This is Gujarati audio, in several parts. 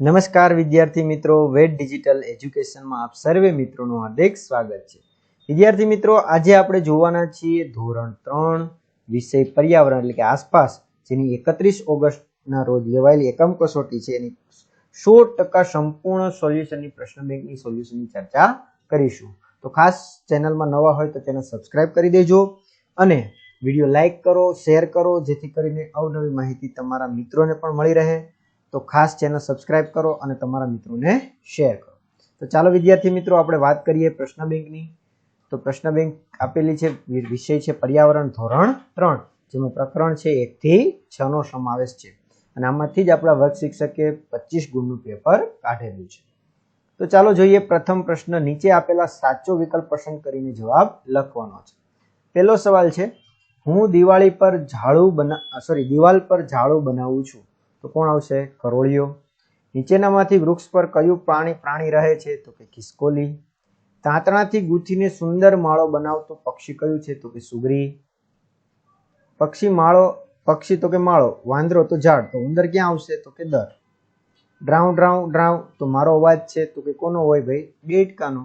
નમસ્કાર વિદ્યાર્થી મિત્રો વેટ ડિજિટલ એજ્યુકેશનમાં આપ સર્વે મિત્રોનું હાર્દિક સ્વાગત છે. વિદ્યાર્થી મિત્રો, આજે આપણે જોવાના છીએ ધોરણ ત્રણ, વિષય પર્યાવરણ એટલે કે આસપાસ, જેની એકત્રીસ ઓગસ્ટના રોજ લેવાયેલી એકમ કસોટી છે. એની સો ટકા સંપૂર્ણ સોલ્યુશનની, પ્રશ્ન બેંકની સોલ્યુશનની ચર્ચા કરીશું. તો ખાસ ચેનલમાં નવા હોય તો ચેનલ સબસ્ક્રાઇબ કરી દેજો અને વીડિયો લાઈક કરો, શેર કરો, જેથી કરીને અવનવી માહિતી તમારા મિત્રોને પણ મળી રહે. તો ખાસ ચેનલ સબસ્ક્રાઇબ કરો અને તમારા મિત્રોને શેર કરો. તો ચાલો વિદ્યાર્થી મિત્રો, આપણે વાત કરીએ પ્રશ્ન બેંકની. તો પ્રશ્ન બેંક આપેલી છે વિષય છે પર્યાવરણ ધોરણ ત્રણ, જેમાં પ્રકરણ છે એકથી છ નો સમાવેશ છે. અને આમાંથી જ આપણા વર્ગ શિક્ષકે પચીસ ગુણનું પેપર કાઢેલું છે. તો ચાલો જોઈએ પ્રથમ પ્રશ્ન, નીચે આપેલા સાચો વિકલ્પ પસંદ કરીને જવાબ લખવાનો છે. પહેલો સવાલ છે, હું દિવાળી પર ઝાડુ બના, સોરી, દિવાલ પર ઝાડુ બનાવું છું. તો કોણ આવશે? કરોળિયો નીચેનામાંથી વૃક્ષ પર કયું પ્રાણી પ્રાણી રહે છે? તો કે ખિસકોલી. તાંતણાથી ગૂંથીને સુંદર માળો બનાવતો પક્ષી કયું છે? તો કે સુગરી. પક્ષી માળો, પક્ષી તો કે માળો. વાંદરો તો ઝાડ. તો ઉંદર ક્યાં આવશે? તો કે દર. ડ્રાઉ ડ્રાઉ ડ્રાઉ. તો મારો અવાજ છે. તો કે કોનો હોય ભાઈ? બેટકાનો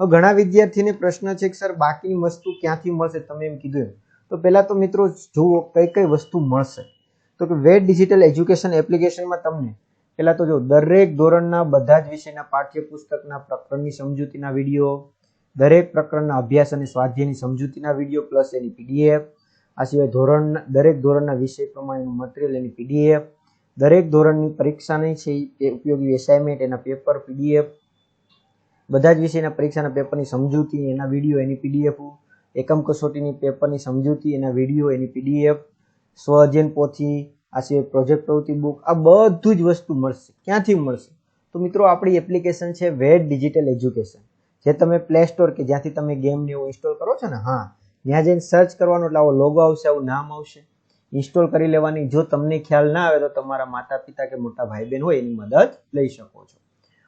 હવે ઘણા વિદ્યાર્થીને પ્રશ્ન છે કે, સર, બાકીની વસ્તુ ક્યાંથી મળશે? તમે એમ કીધું એમ. તો પહેલા તો મિત્રો જુઓ કઈ કઈ વસ્તુ મળશે. તો કે વેટ ડિજિટલ એજ્યુકેશન એપ્લિકેશનમાં તમને પહેલા તો જો દરેક ધોરણના બધા જ વિષયના પાઠ્યપુસ્તકના પ્રકરણની સમજૂતીના વીડિયો દરેક પ્રકરણના અભ્યાસ અને સ્વાધ્યાયની સમજૂતીના વીડિયો પ્લસ એની પીડીએફ આ સિવાય ધોરણ, દરેક ધોરણના વિષય પ્રમાણેનું મટીરિયલ એની પીડીએફ દરેક ધોરણની પરીક્ષાની છે એ ઉપયોગી એસાઇનમેન્ટ એના પેપર પીડીએફ બધા જ વિષયના પરીક્ષાના પેપરની સમજૂતી, એના વીડિયો એની પીડીએફ એકમ કસોટીની પેપરની સમજૂતી, એના વીડિયો એની પીડીએફ સ્વ અધ્યયન પોથી, આ સિવાય પ્રોજેક્ટ પ્રવૃત્તિ બુક આ બધું જ વસ્તુ મળશે. ક્યાંથી મળશે? તો મિત્રો, આપણી એપ્લિકેશન છે વેડ ડિજિટલ એજ્યુકેશન જે તમે પ્લે સ્ટોર કે જ્યાંથી તમે ગેમ ને એવું ઇન્સ્ટોલ કરો છો ને, હા. ત્યાં જઈને સર્ચ કરવાનું એટલે આવો લોગો આવશે, આવું નામ આવશે. ઇન્સ્ટોલ કરી લેવાની. જો તમને ખ્યાલ ના આવે તો તમારા માતા પિતા કે મોટા ભાઈ બહેન હોય એની મદદ લઈ શકો છો.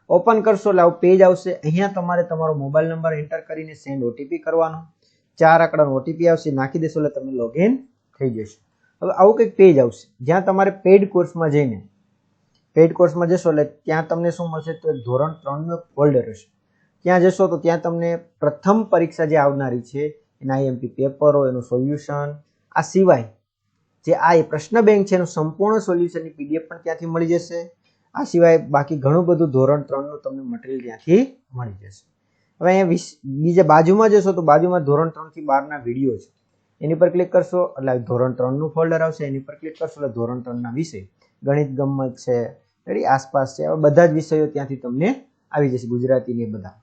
ઓપન કરશો એટલે આવું પેજ આવશે. અહીંયા તમારે તમારો મોબાઈલ નંબર એન્ટર કરીને સેન્ડ ઓટીપી કરવાનો. ચાર આંકડાનો ઓટીપી આવશે. નાખી દેશો એટલે તમે લોગિન થઈ જશો. હવે આવું કંઈક પેજ આવશે. જ્યાં તમારે પેઇડ કોર્સમાં જઈને પેઇડ કોર્સમાં જશો એટલે ત્યાં તમને શું મળશે? તો ધોરણ ત્રણનો ફોલ્ડર હશે. ત્યાં જશો તો ત્યાં તમને પ્રથમ પરીક્ષા જે આવનારી છે, એના આઈએમપી પેપરો એનું સોલ્યુશન આ સિવાય જે આ પ્રશ્ન બેંક છે, એનું સંપૂર્ણ સોલ્યુશનની પીડીએફ પણ ત્યાંથી મળી જશે. આ સિવાય બાકી ઘણું બધું ધોરણ ત્રણનું તમને મટીરિયલ ત્યાંથી મળી જશે. હવે અહીંયા બીજા બાજુમાં જશો તો બાજુમાં ધોરણ ત્રણથી બારના વીડિયો છે. એની પર ક્લિક કરશો, એટલે ધોરણ ત્રણનું ફોલ્ડર આવશે, એની પર ક્લિક કરશો, એટલે ધોરણ ત્રણના વિષય. ગણિત ગમ્મત છે રેડી આસપાસ છે, આવા બધા જ વિષયો ત્યાંથી તમને આવી જશે ગુજરાતીની બધા.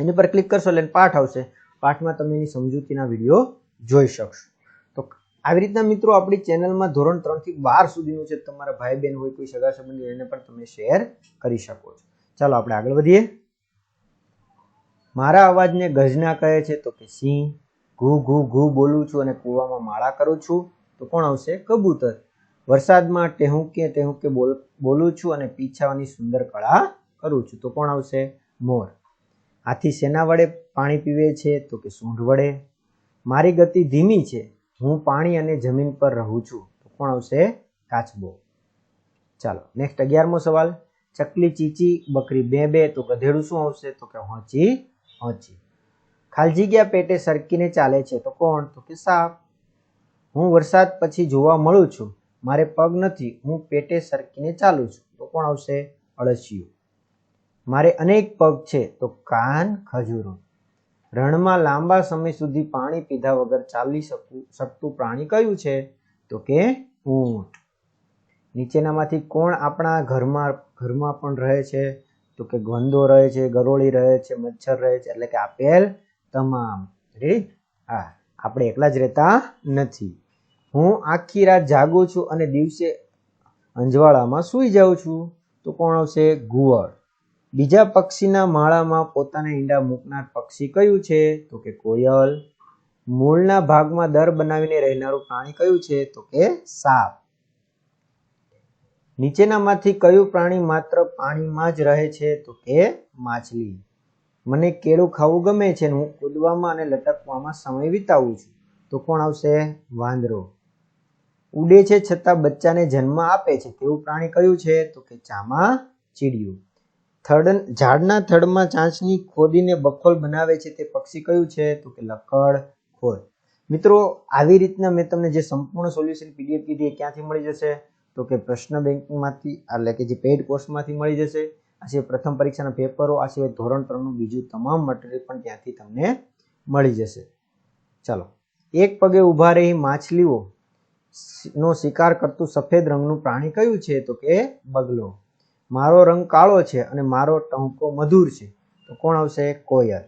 એની પર ક્લિક કરશો, એટલે પાઠ આવશે. પાઠમાં તમે એની સમજૂતીના વીડિયો જોઈ શકશો. તો આવી રીતના મિત્રો આપણી ચેનલમાં ધોરણ ત્રણથી બાર સુધીનું છે તમારા ભાઈ બહેન હોય, કોઈ સગા સંબંધી એને પણ તમે શેર કરી શકો છો. ચાલો આપણે આગળ વધીએ. મારા અવાજને ગજના કહે છે તો કે સિંહ. ઘૂ ઘૂ ઘૂ બોલું છું અને કૂવામાં માળા કરું છું, તો કોણ આવશે? કબૂતર. વરસાદમાં ટેહુંકે ટેહુંકે બોલ છું અને પીછાવાની સુંદર કળા કરું છું, તો કોણ આવશે? મોર. હાથી શેના વડે પાણી પીવે છે? તો કે સૂંઢ વડે. મારી ગતિ ધીમી છે. હું પાણી અને જમીન પર રહું છું, તો કોણ આવશે? કાચબો. ચાલો નેક્સ્ટ અગિયારમો સવાલ. ચકલી ચીચી, બકરી બે બે, તો ગધેડું શું આવશે? તો કે હોંચી હોંચી. ખાલજી ગયા પેટે સરકીને ચાલે છે. તો કોણ? તો કે સાપ. હું વરસાદ પછી જોવા મળું છું. મારે પગ નથી. હું પેટે સરકીને ચાલું છું. તો કોણ આવશે? અળસિયું. મારે અનેક પગ છે. તો કાન ખજૂરો. રણમાં લાંબા સમય સુધી પાણી પીધા વગર ચાલી શકું, શકતું પ્રાણી કયું છે? તો કે ઊંટ. નીચેનામાંથી કોણ આપણા ઘરમાં ઘરમાં પણ રહે છે? તો કે ગંદો રહે છે, ગરોળી રહે છે, મચ્છર રહે છે. એટલે કે આપેલ તમામ. રેડી હા, આપણે એકલા જ રહેતા નથી. હું આખી રાત જાગું છું અને દિવસે અંજવાળામાં સૂઈ જાઉં છું. તો કોણ આવશે? ઘુવડ બીજા પક્ષીના માળામાં પોતાના ઈંડા મૂકનાર પક્ષી કયું છે? તો કે કોયલ. મૂળના ભાગમાં દર બનાવીને રહેનારું પ્રાણી કયું છે? તો કે સાપ. નીચેનામાંથી કયું પ્રાણી માત્ર પાણીમાં જ રહે છે? તો કે માછલી. મને કેળું ખાવું ગમે છે અને હું કૂદવામાં અને લટકવામાં સમય વિતાવું છું. તો કોણ આવશે? વાંદરો. ઉડે છે છતાં બચ્ચાને જન્મ આપે છે. તેવું પ્રાણી કયું છે? તો કે ચામા ચીડિયું. થડ, ઝાડના થડમાં ચાંચની ખોદીને બખોલ બનાવે છે તે પક્ષી કયું છે? તો કે લકડ ખોર. મિત્રો, આવી રીતના મેં તમને જે સંપૂર્ણ સોલ્યુશન પીડીએફ કીધી એ ક્યાંથી મળી જશે? તો કે પ્રશ્ન બેંકમાંથી એટલે કે જે પેઇડ કોર્સમાંથી મળી જશે. આ સિવાય પ્રથમ પરીક્ષાના પેપરો, આ સિવાય ધોરણ ત્રણનું બીજું તમામ મટીરિયલ પણ ત્યાંથી તમને મળી જશે. ચાલો. એક પગે ઊભા રહી માછલીઓ નો શિકાર કરતું સફેદ રંગનું પ્રાણી કયું છે? તો કે બગલો. મારો રંગ કાળો છે અને મારો ટહુકો મધુર છે. તો કોણ આવશે? કોયલ.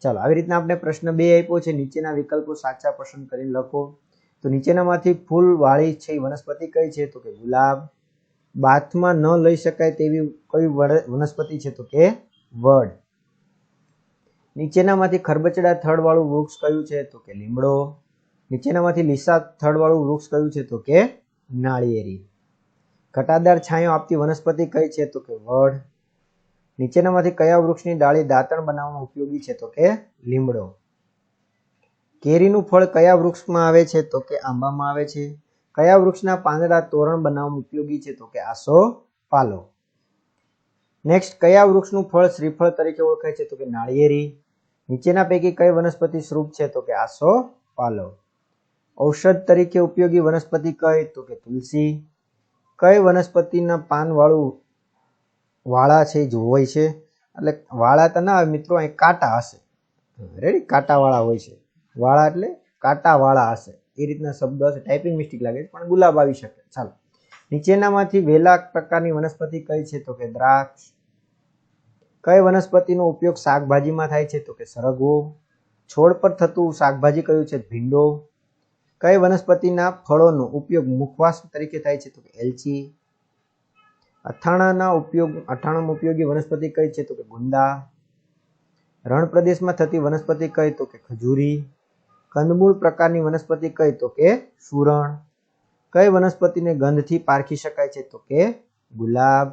ચાલો, આવી રીતના આપણે પ્રશ્ન બે આપ્યો છે. નીચેના વિકલ્પો સાચા પસંદ કરીને લખો. તો નીચેનામાંથી ફૂલ વાળી છે એ વનસ્પતિ કઈ છે? તો કે ગુલાબ. બાથમાં ન લઈ શકાય તેવી કઈ વનસ્પતિ છે તો કે વડ. નીચેનામાંથી ખરબચડા થડવાળું વૃક્ષ કયું છે તો કે લીમડો. નીચેનામાંથી લીસા થડવાળું વૃક્ષ કયું છે તો કે નાળિયેરી. ઘટાદાર છાંયો આપતી વનસ્પતિ કઈ છે તો કે વડ. નીચેનામાંથી કયા વૃક્ષની ડાળી દાંતણ બનાવવામાં ઉપયોગી છે તો કે લીમડો. કેરીનું ફળ કયા વૃક્ષમાં આવે છે તો કે આંબામાં આવે છે. કયા વૃક્ષના પાંદડા તોરણ બનાવવામાં ઉપયોગી છે તો કે આસો પાલો નેક્સ્ટ કયા વૃક્ષનું ફળ શ્રીફળ તરીકે ઓળખાય છે તો કે નાળિયેરી? નીચેના પૈકી કઈ વનસ્પતિ સ્વરૂપ છે તો કે આસો પાલો ઔષધ તરીકે ઉપયોગી વનસ્પતિ કઈ તો કે તુલસી? કઈ વનસ્પતિના પાનવાળું વાળા છે જો હોય છે? એટલે વાળા તો ના મિત્રો, અહીં કાંટા હશે. રેડી કાંટાવાળા હોય છે. વાળા એટલે કાંટાવાળા હશે. એ રીતના શબ્દ હશે. ટાઈપિંગ મિસ્ટેક લાગે છે, પણ ગુલાબ આવી શકે. ચાલો. નીચેનામાંથી વેલા પ્રકારની વનસ્પતિ કઈ છે? તો કે દ્રાક્ષ. કઈ વનસ્પતિનો ઉપયોગ શાકભાજીમાં થાય છે? તો કે સરગવો. છોડ પર થતું શાકભાજી કયું છે? ભીંડો. કઈ વનસ્પતિના ફળોનો ઉપયોગ મુખવાસ તરીકે થાય છે? તો કે એલચી. અથાણાના ઉપયોગ, અથાણામાં ઉપયોગી વનસ્પતિ કઈ છે? તો કે ગુંદા. રણ પ્રદેશમાં થતી વનસ્પતિ કઈ? તો કે ખજૂરી. કંદમૂળ પ્રકારની વનસ્પતિ કઈ? તો કે સુરણ. કઈ વનસ્પતિને ગંધથી પારખી શકાય છે? તો કે ગુલાબ.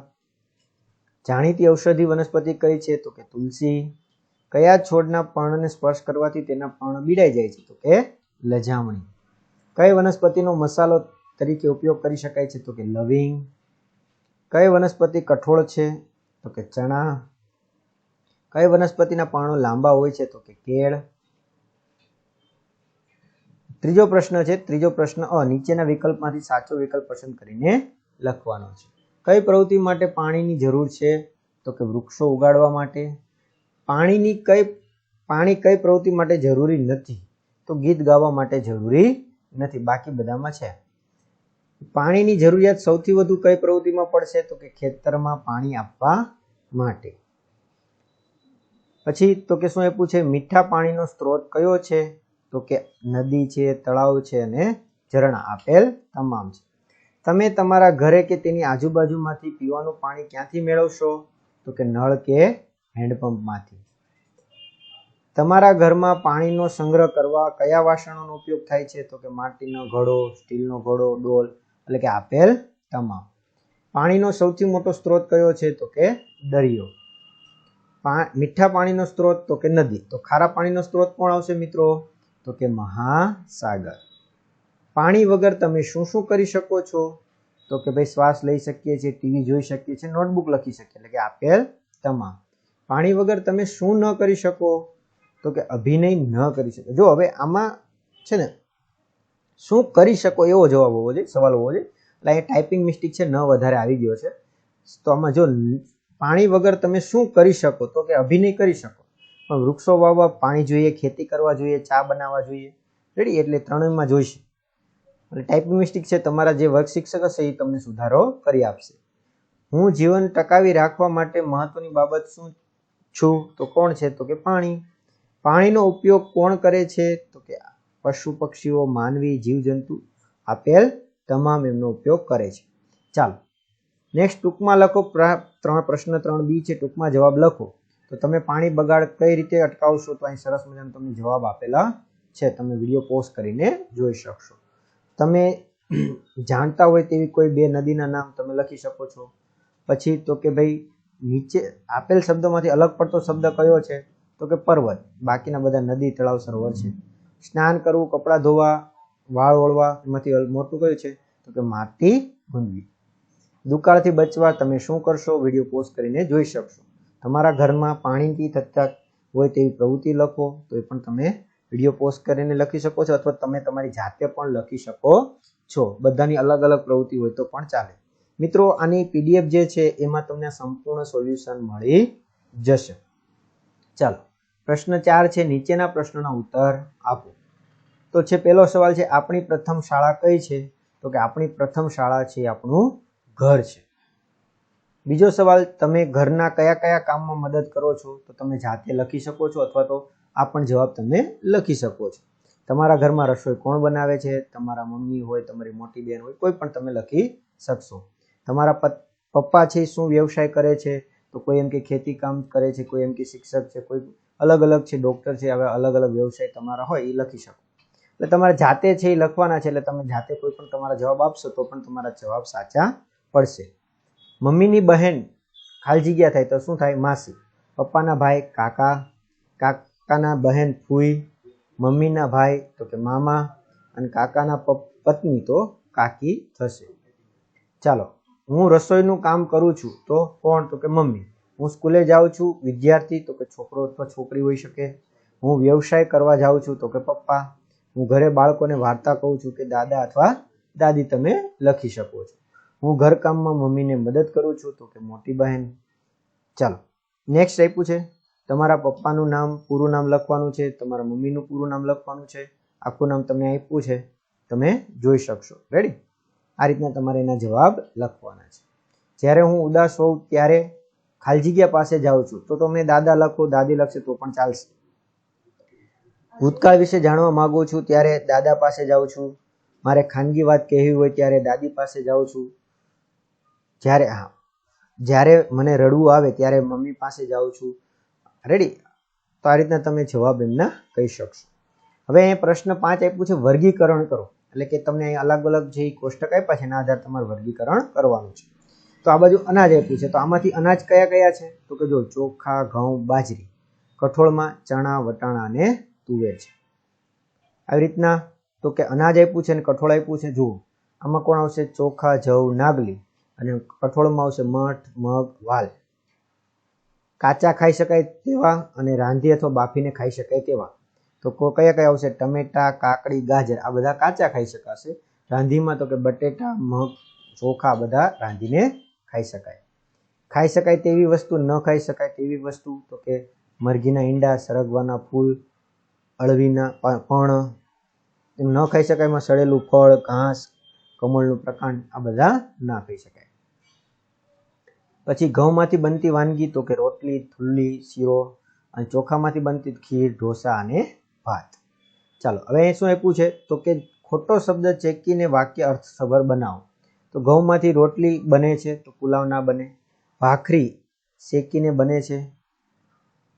જાણીતી ઔષધિ વનસ્પતિ કઈ છે? તો કે તુલસી. કયા છોડના પર્ણને સ્પર્શ કરવાથી તેના પર્ણ બીડાઈ જાય છે? તો કે લજામણી. કઈ વનસ્પતિનો મસાલો તરીકે ઉપયોગ કરી શકાય છે? તો કે લવિંગ. કઈ વનસ્પતિ કઠોળ છે? તો કે ચણા. કઈ વનસ્પતિના પાણો લાંબા હોય છે? તો કે કેળ. ત્રીજો પ્રશ્ન છે, ત્રીજો પ્રશ્ન અ, નીચેના વિકલ્પમાંથી સાચો વિકલ્પ પસંદ કરીને લખવાનો છે. કઈ પ્રવૃત્તિ માટે પાણીની જરૂર છે? તો કે વૃક્ષો ઉગાડવા માટે. પાણીની કઈ, પાણી કઈ પ્રવૃત્તિ માટે જરૂરી નથી? તો ગીત ગાવા માટે જરૂરી નથી. બાકી બધામાં છે. પાણીની જરૂરિયાત સૌથી વધુ કઈ પ્રવૃત્તિમાં પડશે? તો કે ખેતરમાં પાણી આપવા માટે. પછી તો કે શું આપ્યું છે? મીઠા પાણીનો સ્ત્રોત કયો છે? તો કે નદી છે, તળાવ છે અને ઝરણા આપેલ તમામ છે. તમે તમારા ઘરે કે તેની આજુબાજુમાંથી પીવાનું પાણી ક્યાંથી મેળવશો? તો કે નળ કે હેન્ડપંપમાંથી. તમારા ઘરમાં પાણીનો સંગ્રહ કરવા કયા વાસણોનો ઉપયોગ થાય છે? તો કે માટીનો ઘડો, સ્ટીલનો ઘડો, ડોલ, એટલે કે આપેલ તમામ. પાણીનો સૌથી મોટો સ્ત્રોત કયો છે? તો કે દરિયો. મીઠા પાણીનો સ્ત્રોત તો કે નદી. તો ખારા પાણીનો સ્ત્રોત કોણ આવશે મિત્રો? તો કે મહાસાગર. પાણી વગર તમે શું શું કરી શકો છો? તો કે ભાઈ શ્વાસ લઈ શકીએ છીએ, ટીવી જોઈ શકીએ છીએ, નોટબુક લખી શકીએ, એટલે કે આપેલ તમામ. પાણી વગર તમે શું ન કરી શકો? તો કે અભિનય ન કરી શકો. જો હવે આમાં છે ને, શું કરી શકો એવો જવાબ હોવો જોઈએ, સવાલ હોવો જોઈએ. એટલે એ ટાઈપિંગ મિસ્ટેક છે, ન વધારે આવી ગયો છે. તો આમાં જો પાણી વગર તમે શું કરી શકો? તો કે અભિનય કરી શકો. પણ વૃક્ષો વાવવા પાણી જોઈએ, ખેતી કરવા જોઈએ, ચા બનાવવા જોઈએ. રેડી એટલે ત્રણેયમાં જોઈશે. એટલે ટાઈપિંગ મિસ્ટેક છે, તમારા જે વર્ગ શિક્ષક હશે એ તમને સુધારો કરી આપશે. હું જીવન ટકાવી રાખવા માટે મહત્વની બાબત શું છું? તો કોણ છે? તો કે પાણી. પાણીનો ઉપયોગ કોણ કરે છે? તો કે પશુ પક્ષીઓ, માનવી, જીવજંતુ આપેલ તમામ એમનો ઉપયોગ કરે છે. ચાલો. નેક્સ્ટ ટૂંકમાં લખો ત્રણ પ્રશ્ન ત્રણ બી છે, ટૂંકમાં જવાબ લખો. તો તમે પાણી બગાડ કઈ રીતે અટકાવશો તો અહીં સરસ મજાનો તમને જવાબ આપેલા છે. તમે વીડિયો પોઝ કરીને જોઈ શકશો. તમે જાણતા હોય તેવી કોઈ બે નદીના નામ તમે લખી શકો છો. પછી તો કે ભાઈ, નીચે આપેલ શબ્દોમાંથી અલગ પડતો શબ્દ કયો છે? તો કે પર્વત. બાકીના બધા નદી, તળાવ, સરોવર છે. સ્નાન કરવું, કપડાં ધોવા, વાળ ઓળવા, એમાંથી મોટું કયું છે? તો કે માટી ગુંદવી દુકાળથી બચવા તમે શું કરશો? વીડિયો પોસ્ટ કરીને જોઈ શકશો. તમારા ઘરમાં પાણીથી થતા હોય તેવી પ્રવૃત્તિ લખો, તો એ પણ તમે વીડિયો પોસ્ટ કરીને લખી શકો છો અથવા તમે તમારી જાતે પણ લખી શકો છો. બધાની અલગ અલગ પ્રવૃત્તિ હોય તો પણ ચાલે. મિત્રો, આની પીડીએફ જે છે, એમાં તમને સંપૂર્ણ સોલ્યુશન મળી જશે. ચાલો, પ્રશ્ન ચાર છે, નીચેના પ્રશ્નના ઉત્તર આપો. તો છે, પહેલો સવાલ છે, આપણી પ્રથમ શાળા કઈ છે? તો કે આપણી પ્રથમ શાળા છે, આપણું ઘર છે. બીજો સવાલ, તમે ઘરના કયા કયા કામમાં મદદ કરો છો? તો તમે જાતે લખી શકો છો અથવા તો આ પણ જવાબ તમે લખી શકો છો. તમારા ઘરમાં રસોઈ કોણ બનાવે છે? તમારા મમ્મી હોય, તમારી મોટી બહેન હોય, કોઈ પણ તમે લખી શકશો. તમારા પપ્પા છે, શું વ્યવસાય કરે છે? તો કોઈ એમ કે ખેતી કામ કરે છે, કોઈ એમ કે શિક્ષક છે, કોઈ અલગ અલગ છે, ડોક્ટર છે હવે અલગ અલગ વ્યવસાય તમારા હોય એ લખી શકો. એટલે તમારે જાતે છે એ લખવાના છે, એટલે તમે જાતે કોઈ પણ તમારા જવાબ આપશો તો પણ તમારા જવાબ સાચા પડશે. મમ્મીની બહેન ખાલી જગ્યા થાય તો શું થાય? માસી. પપ્પાના ભાઈ, કાકા, કાકાના બહેન ફૂઈ મમ્મીના ભાઈ તો કે મામા અને કાકાના પત્ની તો કાકી થશે. ચાલો, હું રસોઈનું કામ કરું છું તો કોણ? તો કે મમ્મી. હું સ્કૂલે જાઉં છું, વિદ્યાર્થી તો કે છોકરો અથવા છોકરી હોઈ શકે. હું વ્યવસાય કરવા જાઉં છું તો કે પપ્પા. હું ઘરે બાળકોને વાર્તા કહું છું કે દાદા અથવા દાદી તમે લખી શકો છો. હું ઘરકામમાં મમ્મીને મદદ કરું છું તો કે મોટી બહેન. ચાલો નેક્સ્ટ આપ્યું છે. તમારા પપ્પાનું નામ, પૂરું નામ લખવાનું છે. તમારા મમ્મીનું પૂરું નામ લખવાનું છે. આખું નામ તમને આપ્યું છે. તમે જોઈ શકશો. રેડી આ રીતના તમારે એના જવાબ લખવાના છે. જ્યારે હું ઉદાસ હોઉં ત્યારે ખાલી પાસે જાઉં છું. તો તમે દાદા લખો, દાદી લખશે તો પણ ચાલશે. ભૂતકાળ વિશે જાણવા માંગુ છું ત્યારે દાદા પાસે જાઉં છું. મારે ખાનગી વાત કહેવી હોય ત્યારે દાદી પાસે જાઉં છું. જ્યારે, હા, જ્યારે મને રડવું આવે ત્યારે મમ્મી પાસે જાઉં છું. રેડી તો આ રીતના તમે જવાબ એમના કહી શકશો. હવે અહીંયા પ્રશ્ન પાંચ આપ્યું છે, વર્ગીકરણ કરો. એટલે કે તમને અલગ અલગ જે કોષ્ટક આપ્યા છે એના આધારે તમારે વર્ગીકરણ કરવાનું છે. તો આ બાજુ અનાજ આપ્યું છે. તો આમાંથી અનાજ કયા કયા છે? તો કે જો ચોખા, ઘઉં, બાજરી, કઠોળમાં ચણા, વટાણા અને તુવેર છે. આવી રીતના તો કે અનાજ આપ્યું છે અને કઠોળ આપ્યું છે. જુઓ, આમાં કોણ આવશે? ચોખા, જવ, નાગલી. અને કઠોળમાં આવશે મઠ, મગ, વાલ. કાચા ખાઈ શકાય તેવા અને રાંધી અથવા બાફીને ખાઈ શકાય તેવા. તો કયા કયા આવશે? ટમેટા, કાકડી, ગાજર, આ બધા કાચા ખાઈ શકાશે. રાંધીમાં તો કે બટેટા, મગ, ચોખા બધા રાંધીને ખાઈ શકાય. ખાઈ શકાય તેવી વસ્તુ, ન ખાઈ શકાય તેવી વસ્તુ, તો કે મરઘીના ઈંડા, સરગવાના ફૂલ, અળવીના પણ ન ખાઈ શકાય એમાં સડેલું ફળ, ઘાસ કમળનું પ્રકાંડ આ બધા ના કહી શકાય. પછી ઘઉંમાંથી બનતી વાનગી તો કે રોટલી, થુલ્લી, શીરો અને ચોખામાંથી બનતી ખીર, ઢોસા અને ભાત. ચાલો, હવે શું આપ્યું છે? તો કે ખોટો શબ્દ ચેકીને વાક્ય અર્થસભર બનાવો. તો ઘઉંમાંથી રોટલી બને છે તો પુલાવ ના બને. ભાખરી શેકીને બને છે.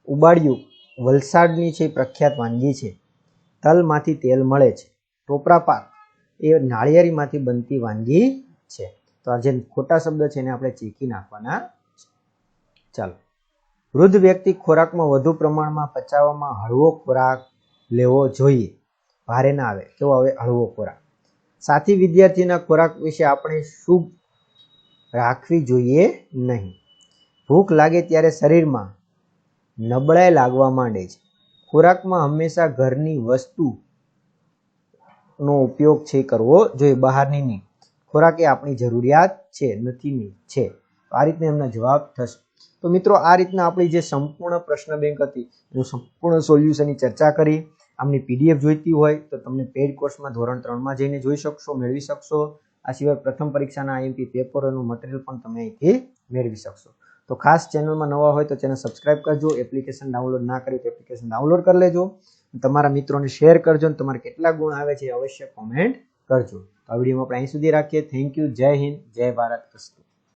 ઉબાડિયું વલસાડની છે પ્રખ્યાત વાનગી છે. તલમાંથી તેલ મળે છે. ટોપરા પાક એ નાળિયેરીમાંથી બનતી વાનગી છે. તો આ જે ખોટા શબ્દ છે એને આપણે ચીકી નાખવાના ચાલો. વૃદ્ધ વ્યક્તિ ખોરાકમાં વધુ પ્રમાણમાં પચાવવામાં હળવો ખોરાક લેવો જોઈએ. ભારે ના આવે કેવો આવે હળવો ખોરાક. સાથી વિદ્યાર્થીના ખોરાક વિશે આપણે શું રાખવી જોઈએ નહીં. ભૂખ લાગે ત્યારે શરીરમાં નબળાઈ લાગવા માંડે છે. ખોરાકમાં હંમેશા ઘરની વસ્તુ નો ઉપયોગ છે કરવો જોઈએ બહારની નહીં ખોરાક એ આપણી જરૂરિયાત છે, નથી નહીં છે. આ રીતના એમના જવાબ થશે. તો મિત્રો, આ રીતના આપણી જે સંપૂર્ણ પ્રશ્ન બેંક હતી એનું સંપૂર્ણ સોલ્યુશનની ચર્ચા કરી આમની પીડીએફ જોઈતી હોય, તો તમને પેડ કોર્સમાં ધોરણ ત્રણમાં જઈને જોઈ શકશો, મેળવી શકશો. આ સિવાય પ્રથમ પરીક્ષાના આઈએમપી પેપરોનું મટીરિયલ પણ તમે અહીંથી મેળવી શકશો. તો ખાસ ચેનલમાં નવા હોય તો ચેનલ સબસ્ક્રાઇબ કરજો, એપ્લિકેશન ડાઉનલોડ ના કરી તો એપ્લિકેશન ડાઉનલોડ કરી લેજો. તમારા મિત્રોને શેર કરજો અને તમારે કેટલા ગુણ આવે છે અવશ્ય કોમેન્ટ કરજો. આ વિડીયોમાં આપણે અહીં સુધી રાખીએ. થેન્ક યુ જય હિન્દ. જય ભારત. અસ્તુ